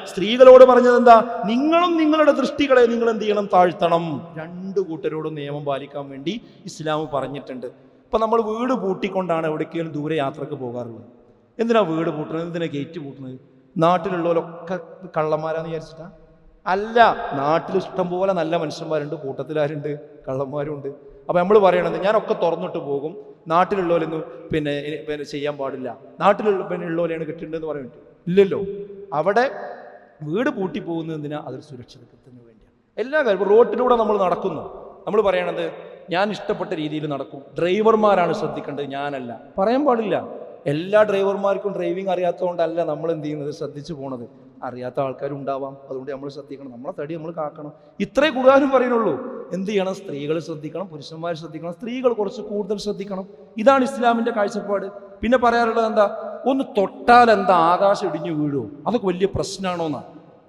സ്ത്രീകളോട് പറഞ്ഞത് എന്താ നിങ്ങളും നിങ്ങളുടെ ദൃഷ്ടികളെ നിങ്ങൾ എന്ത് ചെയ്യണം? താഴ്ത്തണം. രണ്ടു കൂട്ടരോടും നിയമം പാലിക്കാൻ വേണ്ടി ഇസ്ലാം പറഞ്ഞിട്ടുണ്ട്. ഇപ്പൊ നമ്മൾ വീട് പൂട്ടിക്കൊണ്ടാണ് എവിടേക്കെങ്കിലും ദൂരെ യാത്രയ്ക്ക് പോകാറുള്ളത്. എന്തിനാ വീട് പൂട്ടുന്നത്? എന്തിനാ ഗേറ്റ് പൂട്ടുന്നത്? നാട്ടിലുള്ളവരൊക്കെ കള്ളന്മാരാന്ന് വിചാരിച്ചിട്ടാ? അല്ല നാട്ടിൽ ഇഷ്ടം പോലെ നല്ല മനുഷ്യന്മാരുണ്ട് കൂട്ടത്തിലാരുണ്ട് കള്ളന്മാരുണ്ട്. അപ്പം നമ്മൾ പറയണത് ഞാനൊക്കെ തുറന്നിട്ട് പോകും. നാട്ടിലുള്ളവരൊന്നും പിന്നെ പിന്നെ ചെയ്യാൻ പാടില്ല. നാട്ടിലുള്ള പിന്നെ ഉള്ളവരെയാണ് കിട്ടേണ്ടതെന്ന് പറ്റും ഇല്ലല്ലോ. അവിടെ വീട് പൂട്ടി പോകുന്നതിന് അതൊരു സുരക്ഷിതത്വത്തിന് വേണ്ടിയാണ്. എല്ലാ കാര്യവും റോട്ടിലൂടെ നമ്മൾ നടക്കുന്നു. നമ്മൾ പറയണത് ഞാൻ ഇഷ്ടപ്പെട്ട രീതിയിൽ നടക്കും. ഡ്രൈവർമാരാണ് ശ്രദ്ധിക്കേണ്ടത്. ഞാനല്ല. പറയാൻ പാടില്ല. എല്ലാ ഡ്രൈവർമാർക്കും ഡ്രൈവിംഗ് അറിയാത്തതുകൊണ്ടല്ല നമ്മൾ എന്ത് ചെയ്യുന്നത്? ശ്രദ്ധിച്ചു പോണത്. അറിയാത്ത ആൾക്കാരുണ്ടാവാം. അതുകൊണ്ട് നമ്മൾ ശ്രദ്ധിക്കണം. നമ്മളെ തടി നമ്മൾ കാക്കണം. ഇത്രേ കൂടുതലും പറയുന്നുള്ളൂ. എന്ത് ചെയ്യണം? സ്ത്രീകൾ ശ്രദ്ധിക്കണം പുരുഷന്മാർ ശ്രദ്ധിക്കണം സ്ത്രീകൾ കുറച്ച് കൂടുതൽ ശ്രദ്ധിക്കണം. ഇതാണ് ഇസ്ലാമിന്റെ കാഴ്ചപ്പാട്. പിന്നെ പറയാറുള്ളത് എന്താ? ഒന്ന് തൊട്ടാൽ എന്താ ആകാശം ഇടിഞ്ഞു വീഴുമോ അതൊക്കെ വലിയ പ്രശ്നമാണോ എന്നാ.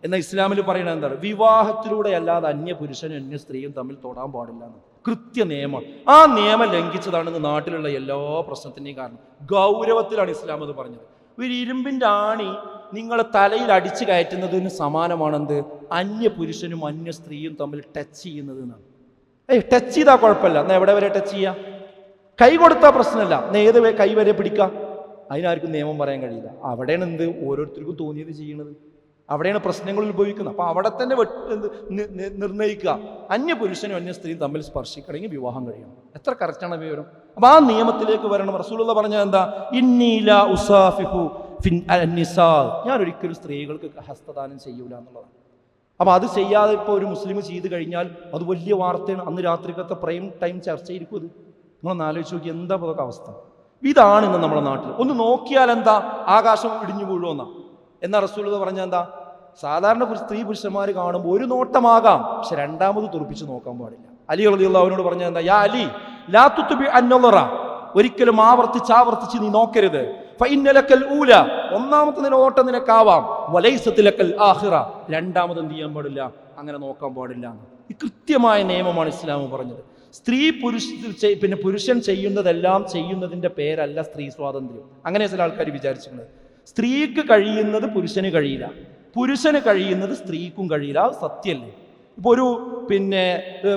എന്നാൽ ഇസ്ലാമിൽ പറയുന്നത് എന്താണ്? വിവാഹത്തിലൂടെ അല്ലാതെ അന്യ പുരുഷനും അന്യ സ്ത്രീയും തമ്മിൽ തൊടാൻ പാടില്ല എന്ന് കൃത്യ നിയമം ആ നിയമം ലംഘിച്ചതാണ് ഇന്ന് നാട്ടിലുള്ള എല്ലാ പ്രശ്നത്തിന്റെയും കാരണം ഗൗരവത്തിലാണ് ഇസ്ലാം അത് പറഞ്ഞത്. ഒരു ഇരുമ്പിന്റെ ആണി നിങ്ങളെ തലയിൽ അടിച്ചു കയറ്റുന്നതിന് സമാനമാണെന്ത്? അന്യ പുരുഷനും അന്യ സ്ത്രീയും തമ്മിൽ ടച്ച് ചെയ്യുന്നത് എന്നാണ്. ഏയ് ടച്ച് ചെയ്താൽ കുഴപ്പമില്ല. എന്നാൽ എവിടെ വരെ ടച്ച് ചെയ്യാം? കൈ കൊടുത്താൽ പ്രശ്നമല്ല. എന്നാൽ ഏത് കൈ വരെ പിടിക്കാം? അതിനാർക്കും നിയമം പറയാൻ കഴിയില്ല. അവിടെയാണ് എന്ത് ഓരോരുത്തർക്കും തോന്നിയത് ചെയ്യുന്നത് അവിടെയാണ് പ്രശ്നങ്ങൾ ഉത്ഭവിക്കുന്നത്. അപ്പോൾ അവിടെ തന്നെ നിർണയിക്കുക അന്യ പുരുഷനും അന്യ സ്ത്രീയും തമ്മിൽ സ്പർശിക്കണമെങ്കിൽ വിവാഹം കഴിയണം. എത്ര കറക്റ്റാണ് വിവരം? അപ്പൊ ആ നിയമത്തിലേക്ക് വരണം. റസൂലുള്ള പറഞ്ഞത് എന്താ? ഇന്നീല ഉസാഫിഹു ഫിൻ അന്നിസാ ഞാൻ ഒരിക്കലും സ്ത്രീകൾക്ക് ഹസ്തദാനം ചെയ്യൂല എന്നുള്ളതാണ്. അപ്പോൾ അത് ചെയ്യാതെ ഇപ്പോൾ ഒരു മുസ്ലിം ചെയ്ത് കഴിഞ്ഞാൽ അത് വലിയ വാർത്തയാണ്. അന്ന് രാത്രിക്കത്തെ പ്രൈം ടൈം ചർച്ചയിരിക്കും അത് നിങ്ങളൊന്ന് ആലോചിച്ച് നോക്കി എന്താ അതൊക്കെ അവസ്ഥ? ഇതാണ് ഇന്ന് നമ്മുടെ നാട്ടിൽ ഒന്ന് നോക്കിയാൽ എന്താ? ആകാശം ഇടിഞ്ഞു വീഴുമെന്നാ. എന്നാ റസൂൽ പറഞ്ഞാൽ എന്താ? സാധാരണ സ്ത്രീ പുരുഷന്മാർ കാണുമ്പോൾ ഒരു നോട്ടമാകാം. പക്ഷെ രണ്ടാമത് തുറപ്പിച്ച് നോക്കാൻ പാടില്ല. അലി അലിയുള്ള അവനോട് പറഞ്ഞാൽ എന്താ? യാ അലി ലാ തുത്ബി അന്നളറ ഒരിക്കലും ആവർത്തിച്ച് ആവർത്തിച്ച് നീ നോക്കരുത്. ഊല ഒന്നാമത്തെ നില ഓട്ടം നിനക്കാവാം വലൈസത്തിലക്കൽ ആഹിറ രണ്ടാമത് എന്ത് ചെയ്യാൻ പാടില്ല? അങ്ങനെ നോക്കാൻ പാടില്ല. ഈ കൃത്യമായ നിയമമാണ് ഇസ്ലാം പറഞ്ഞത്. സ്ത്രീ പുരുഷ പിന്നെ പുരുഷൻ ചെയ്യുന്നതെല്ലാം ചെയ്യുന്നതിന്റെ പേരല്ല സ്ത്രീ സ്വാതന്ത്ര്യം. അങ്ങനെ ചില ആൾക്കാർ വിചാരിച്ചിട്ടുണ്ട്. സ്ത്രീക്ക് കഴിയുന്നത് പുരുഷന് കഴിയില്ല. പുരുഷന് കഴിയുന്നത് സ്ത്രീക്കും കഴിയില്ല. സത്യമല്ലേ? ഇപ്പോൾ ഒരു പിന്നെ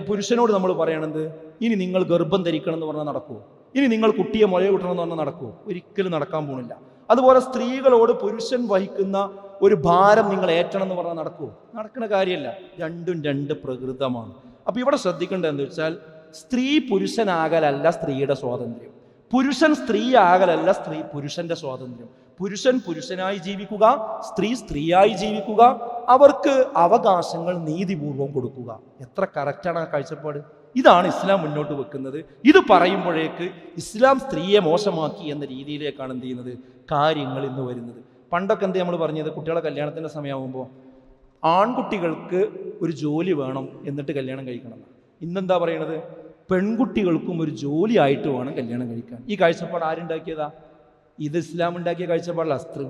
പുരുഷനോട് നമ്മൾ പറയണത് ഇനി നിങ്ങൾ ഗർഭം ധരിക്കണം എന്ന് പറഞ്ഞാൽ നടക്കുമോ ഇനി നിങ്ങൾ കുട്ടിയെ മുല കൂട്ടണമെന്ന് പറഞ്ഞാൽ നടക്കുമോ ഒരിക്കലും നടക്കാൻ പോണില്ല. അതുപോലെ സ്ത്രീകളോട് പുരുഷൻ വഹിക്കുന്ന ഒരു ഭാരം നിങ്ങൾ ഏറ്റണം എന്ന് പറഞ്ഞാൽ നടക്കുമോ നടക്കുന്ന കാര്യമല്ല. രണ്ടും രണ്ട് പ്രകൃതമാണ്. അപ്പൊ ഇവിടെ ശ്രദ്ധിക്കേണ്ടത് എന്താ വെച്ചാൽ സ്ത്രീ പുരുഷനാകലല്ല സ്ത്രീയുടെ സ്വാതന്ത്ര്യം. പുരുഷൻ സ്ത്രീ ആകലല്ല സ്ത്രീ പുരുഷന്റെ സ്വാതന്ത്ര്യം. പുരുഷൻ പുരുഷനായി ജീവിക്കുക സ്ത്രീ സ്ത്രീയായി ജീവിക്കുക അവർക്ക് അവകാശങ്ങൾ നീതിപൂർവം കൊടുക്കുക. എത്ര കറക്റ്റാണ് ആ കാഴ്ചപ്പാട്? ഇതാണ് ഇസ്ലാം മുന്നോട്ട് വെക്കുന്നത്. ഇത് പറയുമ്പോഴേക്ക് ഇസ്ലാം സ്ത്രീയെ മോശമാക്കി എന്ന രീതിയിലേക്കാണ് എന്ത് ചെയ്യുന്നത്? കാര്യങ്ങൾ ഇന്ന് വരുന്നത്. പണ്ടൊക്കെ എന്ത് നമ്മൾ പറഞ്ഞത്? കുട്ടികളെ കല്യാണത്തിന്റെ സമയമാകുമ്പോൾ ആൺകുട്ടികൾക്ക് ഒരു ജോലി വേണം എന്നിട്ട് കല്യാണം കഴിക്കണം. ഇന്നെന്താ പറയണത്? പെൺകുട്ടികൾക്കും ഒരു ജോലി ആയിട്ട് വേണം കല്യാണം കഴിക്കാൻ. ഈ കാഴ്ചപ്പാട് ആരുണ്ടാക്കിയതാ ഇത് ഇസ്ലാം ഉണ്ടാക്കിയ കാഴ്ചപ്പാടല്ല. സ്ത്രീ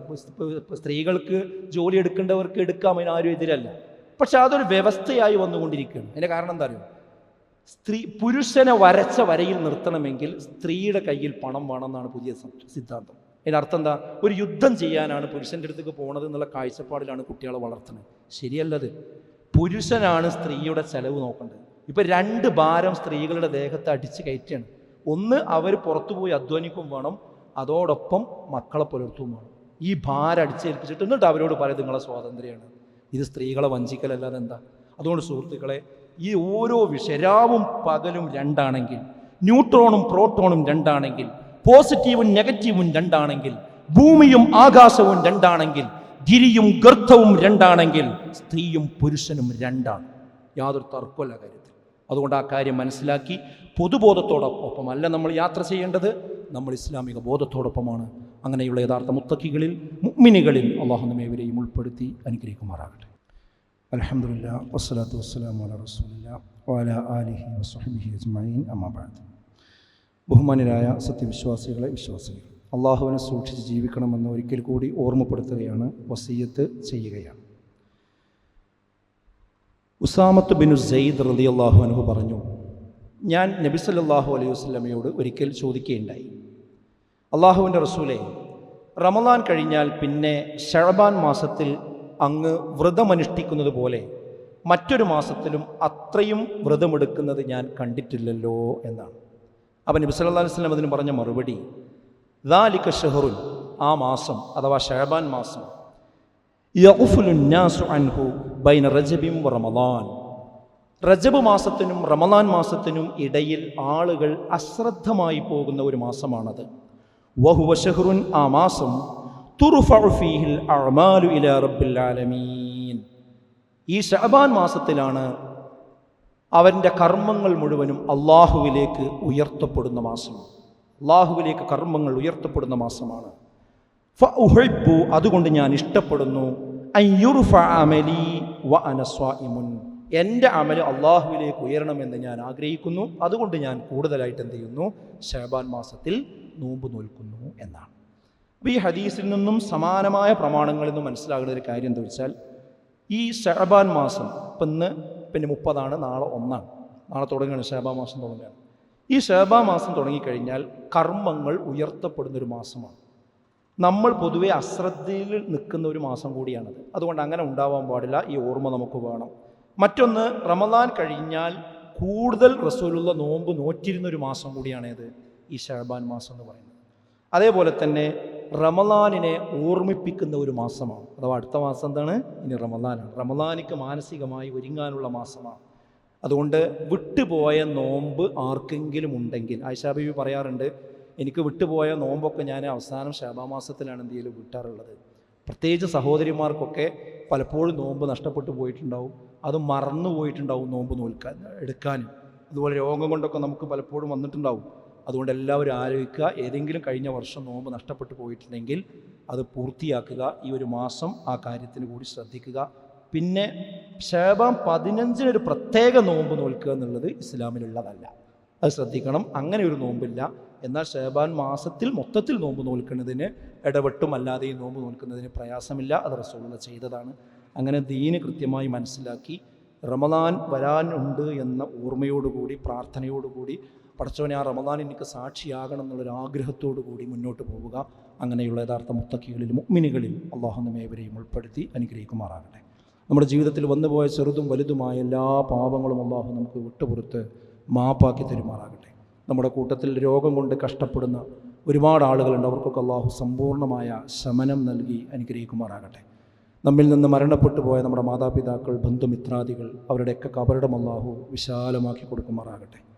സ്ത്രീകൾക്ക് ജോലി എടുക്കേണ്ടവർക്ക് എടുക്കാം അതിന് ആരും എതിരല്ല. പക്ഷെ അതൊരു വ്യവസ്ഥയായി വന്നുകൊണ്ടിരിക്കുകയാണ്. അതിന്റെ കാരണം എന്താ അറിയോ? സ്ത്രീ പുരുഷനെ വരച്ച വരയിൽ നിർത്തണമെങ്കിൽ സ്ത്രീയുടെ കയ്യിൽ പണം വേണമെന്നാണ് പുതിയ സിദ്ധാന്തം. അതിന്റെ അർത്ഥം എന്താ? ഒരു യുദ്ധം ചെയ്യാനാണ് പുരുഷന്റെ അടുത്തേക്ക് പോണത് എന്നുള്ള കാഴ്ചപ്പാടിലാണ് കുട്ടികളെ വളർത്തുന്നത്. ശരിയല്ലത് പുരുഷനാണ് സ്ത്രീയുടെ ചെലവ് നോക്കേണ്ടത്. ഇപ്പം രണ്ട് ഭാരം സ്ത്രീകളുടെ ദേഹത്ത് അടിച്ച് കയറ്റുകയാണ്. ഒന്ന് അവർ പുറത്തു പോയി അധ്വാനിക്കും വേണം അതോടൊപ്പം മക്കളെ പുലർത്തും വേണം. ഈ ഭാരം അടിച്ചേൽപ്പിച്ചിട്ട് എന്നിട്ട് അവരോട് പറയുന്നത് നിങ്ങളെ സ്വാതന്ത്ര്യമാണ്. ഇത് സ്ത്രീകളെ വഞ്ചിക്കലല്ലാതെ എന്താ? അതുകൊണ്ട് സുഹൃത്തുക്കളെ ഈ ഓരോ വിഷയം രാവും പകലും രണ്ടാണെങ്കിൽ ന്യൂട്രോണും പ്രോട്ടോണും രണ്ടാണെങ്കിൽ പോസിറ്റീവും നെഗറ്റീവും രണ്ടാണെങ്കിൽ ഭൂമിയും ആകാശവും രണ്ടാണെങ്കിൽ ഗിരിയും ഗർത്തവും രണ്ടാണെങ്കിൽ സ്ത്രീയും പുരുഷനും രണ്ടാണ്. യാതൊരു തർക്കമല്ല കാര്യത്തിൽ. അതുകൊണ്ട് ആ കാര്യം മനസ്സിലാക്കി. പൊതുബോധത്തോടൊപ്പം അല്ല നമ്മൾ യാത്ര ചെയ്യേണ്ടത്. നമ്മൾ ഇസ്ലാമിക ബോധത്തോടൊപ്പമാണ്. അങ്ങനെയുള്ള യഥാർത്ഥ മുത്തക്കികളിൽ മുഗ്മിനികളിൽ അള്ളാഹു നമ്മേവരെയും ഉൾപ്പെടുത്തി അനുഗ്രഹിക്കുമാറാകട്ടെ. അലഹമുല്ല വസ്സലാത്തു വസ്സലാം ആലിഹി വസ്ഹബിഹി അജ്മീൻ അമ്മാബാദ് ബഹുമാനരായ സത്യവിശ്വാസികളെ വിശ്വാസികൾ അള്ളാഹുവിനെ സൂക്ഷിച്ച് ജീവിക്കണമെന്ന് ഒരിക്കൽ കൂടി ഓർമ്മപ്പെടുത്തുകയാണ് വസീയത്ത് ചെയ്യുകയാണ്. ഉസാമത്ത് ബിനു സെയ്ദ് റലി അള്ളാഹു അനുഹു പറഞ്ഞു ഞാൻ നബി സല്ലാഹു അലൈഹി വസ്ലമയോട് ഒരിക്കൽ ചോദിക്കുകയുണ്ടായി. അള്ളാഹുവിന്റെ റസൂലെ റമദാൻ കഴിഞ്ഞാൽ പിന്നെ ഷഴബാൻ മാസത്തിൽ അങ്ങ് വ്രതമനുഷ്ഠിക്കുന്നത് പോലെ മറ്റൊരു മാസത്തിലും അത്രയും വ്രതമെടുക്കുന്നത് ഞാൻ കണ്ടിട്ടില്ലല്ലോ എന്നാണ്. അപ്പം നബി അലൈഹി വസല്ലം അതിന് പറഞ്ഞ മറുപടി ദാലിക ഷെഹറുൻ ആ മാസം അഥവാ ഷഹബാൻ മാസം അൻഹു ബൈന റജബിം റമദാൻ. റജബ് മാസത്തിനും റമദാൻ മാസത്തിനും ഇടയിൽ ആളുകൾ അശ്രദ്ധമായി പോകുന്ന ഒരു മാസമാണത്. വഹുവ ഷഹ്റുൻ ആ മാസം ഈ ഷഅബാൻ മാസത്തിലാണ് അവന്റെ കർമ്മങ്ങൾ മുഴുവനും അള്ളാഹുവിലേക്ക് ഉയർത്തപ്പെടുന്ന മാസം. അള്ളാഹുവിലേക്ക് കർമ്മങ്ങൾ ഉയർത്തപ്പെടുന്ന മാസമാണ്. അതുകൊണ്ട് ഞാൻ ഇഷ്ടപ്പെടുന്നു. വ എന്റെ അമൽ അള്ളാഹുവിലേക്ക് ഉയരണമെന്ന് ഞാൻ ആഗ്രഹിക്കുന്നു. അതുകൊണ്ട് ഞാൻ കൂടുതലായിട്ട് എന്ത് ചെയ്യുന്നു? ഷഹബാൻ മാസത്തിൽ നോമ്പ് നോൽക്കുന്നു എന്നാണ്. അപ്പോൾ ഈ ഹദീസിൽ നിന്നും സമാനമായ പ്രമാണങ്ങളിൽ നിന്നും മനസ്സിലാകുന്ന ഒരു കാര്യം എന്താ വെച്ചാൽ ഈ ഷഹബാൻ മാസം ഇപ്പം ഇന്ന് പിന്നെ മുപ്പതാണ് നാളെ ഒന്നാണ്. നാളെ തുടങ്ങുകയാണ് ഷഹബാ മാസം തുടങ്ങുകയാണ്. ഈ ഷഹബാ മാസം തുടങ്ങിക്കഴിഞ്ഞാൽ കർമ്മങ്ങൾ ഉയർത്തപ്പെടുന്ന ഒരു മാസമാണ്. നമ്മൾ പൊതുവെ അശ്രദ്ധയിൽ നിൽക്കുന്ന ഒരു മാസം കൂടിയാണത്. അതുകൊണ്ട് അങ്ങനെ ഉണ്ടാവാൻ പാടില്ല ഈ ഓർമ്മ നമുക്ക് വേണം. മറ്റൊന്ന് റമദാൻ കഴിഞ്ഞാൽ കൂടുതൽ റസൂലുള്ള നോമ്പ് നോറ്റിരുന്ന ഒരു മാസം കൂടിയാണേത് ഈ ഷഹബാൻ മാസം എന്ന് പറയുന്നത്. അതേപോലെ തന്നെ റമദാനിനെ ഓർമ്മിപ്പിക്കുന്ന ഒരു മാസമാണ്. അഥവാ അടുത്ത മാസം എന്താണ്? ഇനി റമലാനാണ്. റമലാനിക്ക് മാനസികമായി ഒരുങ്ങാനുള്ള മാസമാണ്. അതുകൊണ്ട് വിട്ടുപോയ നോമ്പ് ആർക്കെങ്കിലും ഉണ്ടെങ്കിൽ ആയിഷാ പറയാറുണ്ട് എനിക്ക് വിട്ടുപോയ നോമ്പൊക്കെ ഞാൻ അവസാനം ശാബാമാസത്തിലാണ് എന്തെങ്കിലും വിട്ടാറുള്ളത്. പ്രത്യേകിച്ച് സഹോദരിമാർക്കൊക്കെ പലപ്പോഴും നോമ്പ് നഷ്ടപ്പെട്ടു പോയിട്ടുണ്ടാവും. അത് മറന്നു പോയിട്ടുണ്ടാവും നോമ്പ് നോൽക്കാൻ എടുക്കാനും. അതുപോലെ രോഗം കൊണ്ടൊക്കെ നമുക്ക് പലപ്പോഴും വന്നിട്ടുണ്ടാവും. അതുകൊണ്ട് എല്ലാവരും ആലോചിക്കുക. ഏതെങ്കിലും കഴിഞ്ഞ വർഷം നോമ്പ് നഷ്ടപ്പെട്ടു പോയിട്ടുണ്ടെങ്കിൽ അത് പൂർത്തിയാക്കുക. ഈ ഒരു മാസം ആ കാര്യത്തിന് കൂടി ശ്രദ്ധിക്കുക. പിന്നെ ക്ഷേപം പതിനഞ്ചിനൊരു പ്രത്യേക നോമ്പ് നോൽക്കുക എന്നുള്ളത് ഇസ്ലാമിലുള്ളതല്ല. അത് ശ്രദ്ധിക്കണം. അങ്ങനെ ഒരു നോമ്പില്ല. എന്നാൽ ഷേബാൻ മാസത്തിൽ മൊത്തത്തിൽ നോമ്പ് നോൽക്കുന്നതിന് ഇടപെട്ടും അല്ലാതെ ഈ നോമ്പ് നോൽക്കുന്നതിന് പ്രയാസമില്ല. അത് റസൂള്ള ചെയ്തതാണ്. അങ്ങനെ ദീന് കൃത്യമായി മനസ്സിലാക്കി റമദാൻ വരാനുണ്ട് എന്ന ഓർമ്മയോടുകൂടി പ്രാർത്ഥനയോടുകൂടി പടച്ചവനെ ആ റമദാൻ എനിക്ക് സാക്ഷിയാകണം എന്നുള്ളൊരു ആഗ്രഹത്തോടു കൂടി മുന്നോട്ട് പോവുക. അങ്ങനെയുള്ള യഥാർത്ഥ മുത്തക്കികളിൽ മുഗ്മിനികളിൽ അള്ളാഹു നമ്മേവരെയും ഉൾപ്പെടുത്തി അനുഗ്രഹിക്കുമാറാകട്ടെ. നമ്മുടെ ജീവിതത്തിൽ വന്നുപോയ ചെറുതും വലുതുമായ എല്ലാ പാപങ്ങളും അള്ളാഹു നമുക്ക് വിട്ടുപുറത്ത് മാപ്പാക്കി തരുമാറാകട്ടെ. നമ്മുടെ കൂട്ടത്തിൽ രോഗം കൊണ്ട് കഷ്ടപ്പെടുന്ന ഒരുപാട് ആളുകളുണ്ട്. അവർക്കൊക്കെ അള്ളാഹു സമ്പൂർണമായ ശമനം നൽകി അനുഗ്രഹിക്കുമാറാകട്ടെ. നമ്മിൽ നിന്ന് മരണപ്പെട്ടു പോയ നമ്മുടെ മാതാപിതാക്കൾ ബന്ധുമിത്രാദികൾ അവരുടെയൊക്കെ കബറിടം അള്ളാഹു വിശാലമാക്കി കൊടുക്കുമാറാകട്ടെ.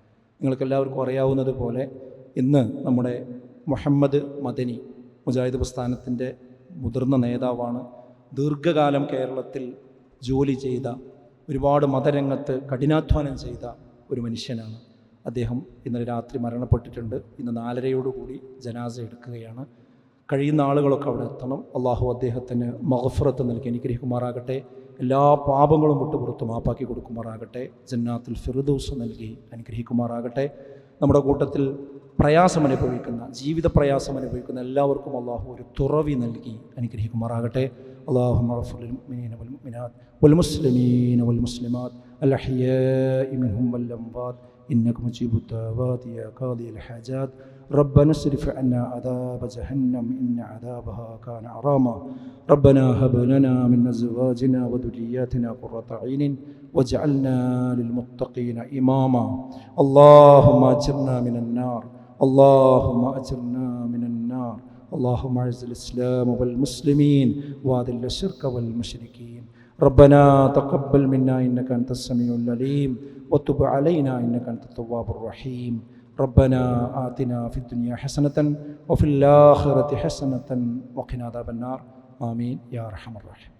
നിങ്ങൾക്കെല്ലാവർക്കും അറിയാവുന്നത് പോലെ ഇന്ന് നമ്മുടെ മുഹമ്മദ് മദനി മുജാഹിദ് പ്രസ്ഥാനത്തിന്റെ മുതിർന്ന നേതാവാണ്. ദീർഘകാലം കേരളത്തിൽ ജോലി ചെയ്ത ഒരുപാട് മതരംഗത്ത് കഠിനാധ്വാനം ചെയ്ത ഒരു മനുഷ്യനാണ്. അദ്ദേഹം ഇന്നലെ രാത്രി മരണപ്പെട്ടിട്ടുണ്ട്. ഇന്ന് നാലരയോടുകൂടി ജനാസ എടുക്കുകയാണ്. കഴിയുന്ന ആളുകളൊക്കെ അവിടെ എത്തണം. അള്ളാഹു അദ്ദേഹത്തിന് മഹഫറത്ത് നൽകി അനുഗ്രഹിക്കുമാറാകട്ടെ. എല്ലാ പാപങ്ങളും വിട്ടുപുറത്ത് മാപ്പാക്കി കൊടുക്കുമാറാകട്ടെ ജന്നാത്തിൽ ഫിറുദൂസ് നൽകി അനുഗ്രഹിക്കുമാറാകട്ടെ നമ്മുടെ കൂട്ടത്തിൽ പ്രയാസം അനുഭവിക്കുന്ന ജീവിത പ്രയാസം അനുഭവിക്കുന്ന എല്ലാവർക്കും അള്ളാഹു ഒരു തുറവി നൽകി അനുഗ്രഹിക്കുമാറാകട്ടെ അള്ളാഹു والمسلمين والمسلمات الأحياء منهم والأموات إنك مجيب الدعوات يا قاضي الحاجات ربنا اصرف عنا عذاب جهنم إن عذابها كان عراما ربنا هب لنا من أزواجنا وذرياتنا قرة عين واجعلنا للمتقين إماما. اللهم أجرنا من النار. اللهم أجرنا من النار. اللهم أعز الإسلام والمسلمين وأذل الشرك والمشركين. ربنا تقبل منا إنك أنت السميع العليم. وتب علينا إنك أنت التواب الرحيم. ربنا آتنا في الدنيا حسنة وفي الآخرة حسنة وقنا عذاب النار. آمين. يا أرحم الراحمين.